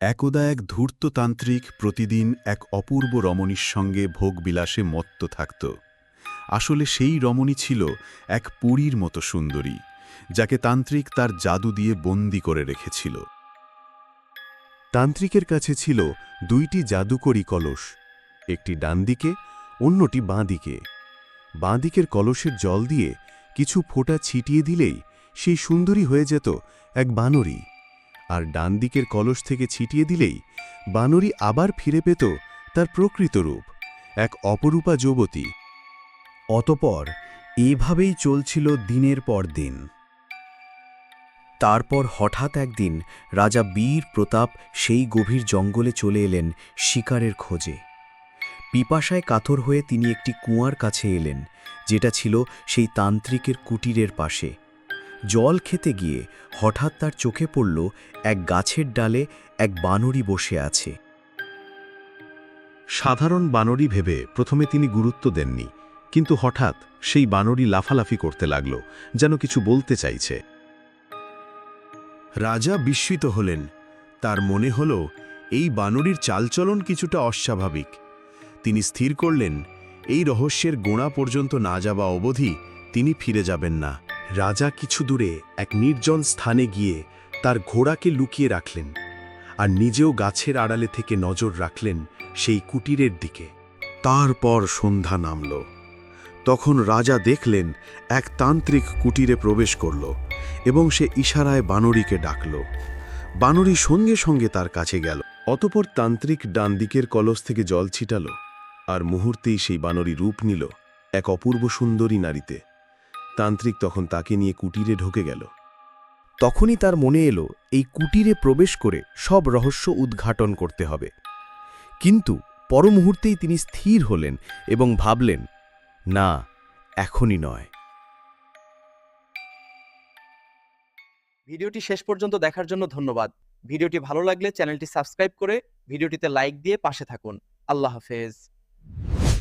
একদা এক ধূর্ততান্ত্রিক প্রতিদিন এক অপূর্ব রমণীর সঙ্গে ভোগবিলাসে মত্ত থাকত। আসলে সেই রমণী ছিল এক পুরীর মতো সুন্দরী, যাকে তান্ত্রিক তার জাদু দিয়ে বন্দি করে রেখেছিল। তান্ত্রিকের কাছে ছিল দুইটি জাদুকরি কলস, একটি ডান দিকে অন্যটি বাঁ দিকে বাঁ দিকের কলসের জল দিয়ে কিছু ফোঁটা ছিটিয়ে দিলেই সেই সুন্দরী হয়ে যেত এক বানরী। আর ডান দিকের কলস থেকে ছিটিয়ে দিলেই বানরী আবার ফিরে পেত তার প্রকৃত রূপ, এক অপরূপা যুবতী। অতপর এভাবেই চলছিল দিনের পর দিন। তারপর হঠাৎ একদিন রাজা বীর প্রতাপ সেই গভীর জঙ্গলে চলে এলেন শিকারের খোঁজে। পিপাসায় কাতর হয়ে তিনি একটি কুয়ার কাছে এলেন, যেটা ছিল সেই তান্ত্রিকের কুটিরের পাশে। জল খেতে গিয়ে হঠাৎ তার চোখে পড়ল এক গাছের ডালে এক বানরী বসে আছে। সাধারণ বানরী ভেবে প্রথমে তিনি গুরুত্ব দেননি কিন্তু হঠাৎ সেই বানরী লাফালাফি করতে লাগল যেন কিছু বলতে চাইছে। রাজা বিস্মিত হলেন। তার মনে হল এই বানরীর চালচলন কিছুটা অস্বাভাবিক। তিনি স্থির করলেন এই রহস্যের গোড়া পর্যন্ত না যাওয়া অবধি তিনি ফিরে যাবেন না। রাজা কিছু দূরে এক নির্জন স্থানে গিয়ে তার ঘোড়াকে লুকিয়ে রাখলেন আর নিজেও গাছের আড়ালে থেকে নজর রাখলেন সেই কুটিরের দিকে। তারপর সন্ধ্যা নামল। তখন রাজা দেখলেন এক তান্ত্রিক কুটিরে প্রবেশ করল এবং সে ইশারায় বানরীকে ডাকল। বানরী সঙ্গে সঙ্গে তার কাছে গেল। অতপর তান্ত্রিক ডান দিকের কলস থেকে জল ছিটাল আর মুহূর্তেই সেই বানরী রূপ নিল এক অপূর্ব সুন্দরী নারীতে। তান্ত্রিক তখন তাকে নিয়ে কুটিরে ঢুকে গেল। তখনই তার মনে এলো, এই কুটিরে প্রবেশ করে সব রহস্য উদ্ঘাটন করতে হবে। কিন্তু পরমুহূর্তেই তিনি স্থির হলেন এবং ভাবলেন, না, এখনই নয়। ভিডিওটি শেষ পর্যন্ত দেখার জন্য ধন্যবাদ। ভিডিওটি ভালো লাগলে চ্যানেলটি সাবস্ক্রাইব করে ভিডিওটিতে লাইক দিয়ে পাশে থাকুন। আল্লাহ হাফেজ।